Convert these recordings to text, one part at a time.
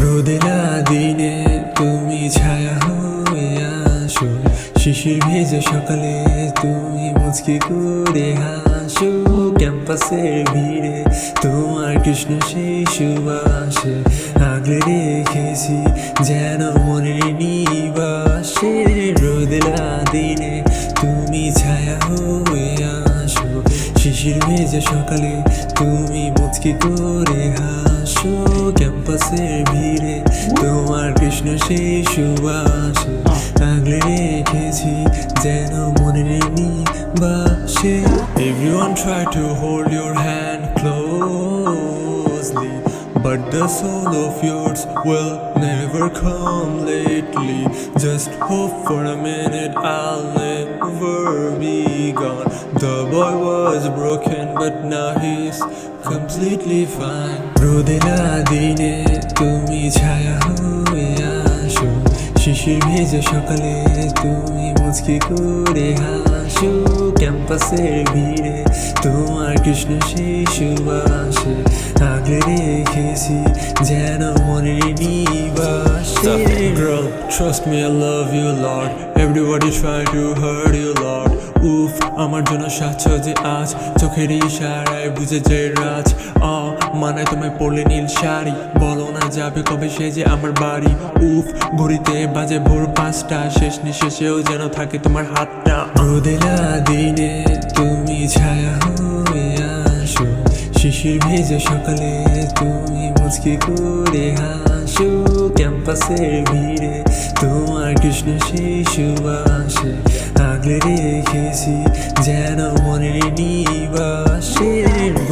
রোদেলা দিনে তুমি ছায়া হয়ে আসো, শিশির ভেজে সকালে তুমি মুচকি করে হাসো। ক্যাম্পাসের ভিড়ে তোমার কৃষ্ণ সেই সুবাসে আগলে রেখেছি যেন মনের নিবাসে। রোদেলা দিনে শিশির ভেজা সকালে তুমি মুচকি করে হাসো। ক্যাম্পাসের ভিড়ে তোমার কৃষ্ণ সেই সুবাস। আগলে রেখেছি যেন মনে নি বাসে everyone try to hold your closely But the soul of yours will never come lately Just hope for a minute I'll never be gone The boy was broken but now he's completely fine রোদেলা দিনে তুমি ছায়া হয়ে আসো শিশির ভেজে সকালে তুমি মুচকি করে হাসো ক্যাম্পাসের ভিড়ে তোমার কৃষ্ণ সেই সুবাসে রেখেছি যেন নিবাসে। Girl, trust me, I love you, Lord. Everybody try to hurt you, Lord. উফ আমার জন্য সাজছে আজ। চোখের ইশারায় বুঝে যে রাজ। আ মানায় তোমায় পড়লে নীল শাড়ি। বলো না যাবে কবে সে যে আমার বাড়ি। উফ ঘড়িতে বাজে ভোর পাঁচটা। শেষ নিঃশেষেও যেন থাকে তোমার হাতটা। রোদেলা দিনে তুমি ছায়া হয়ে শিশির ভেজে সকালে তুমি মুচকি করে হাসো ক্যাম্পাসের ভিড়ে। তোমার কৃষ্ণ শিশু আসে আগলে রেখেছি যেন মনে নিবাসে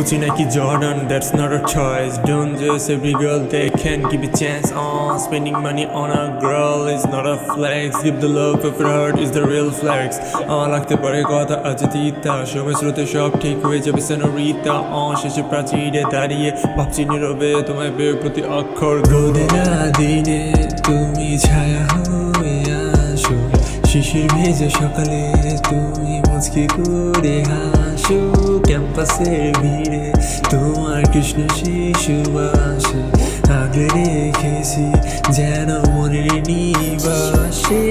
বুঝি নাকি Jordan that's not a choice don't just every girl they can give a chance on spending money on a girl is not a flex give the love of your heart is the real flex আমার লাগতে পারে কথা আজ তিতা সময় স্রোতে সব ঠিক হয়ে যাবে সেনোরিতা অন শেষে প্রাচীরে দাঁড়িয়ে ভাবছি নীরবে তোমায় বের প্রতি অক্ষর গোদেনা দিনে তুমি ছায়া হয়ে আসো শিশির ভেজে সকালে তুমি মুচকি করে হাসো ক্যাম্পাসের ভিড়ে তোমার কৃষ্ণ শিশু আসে আগে রেখেছি যেন মনের নিবাসে।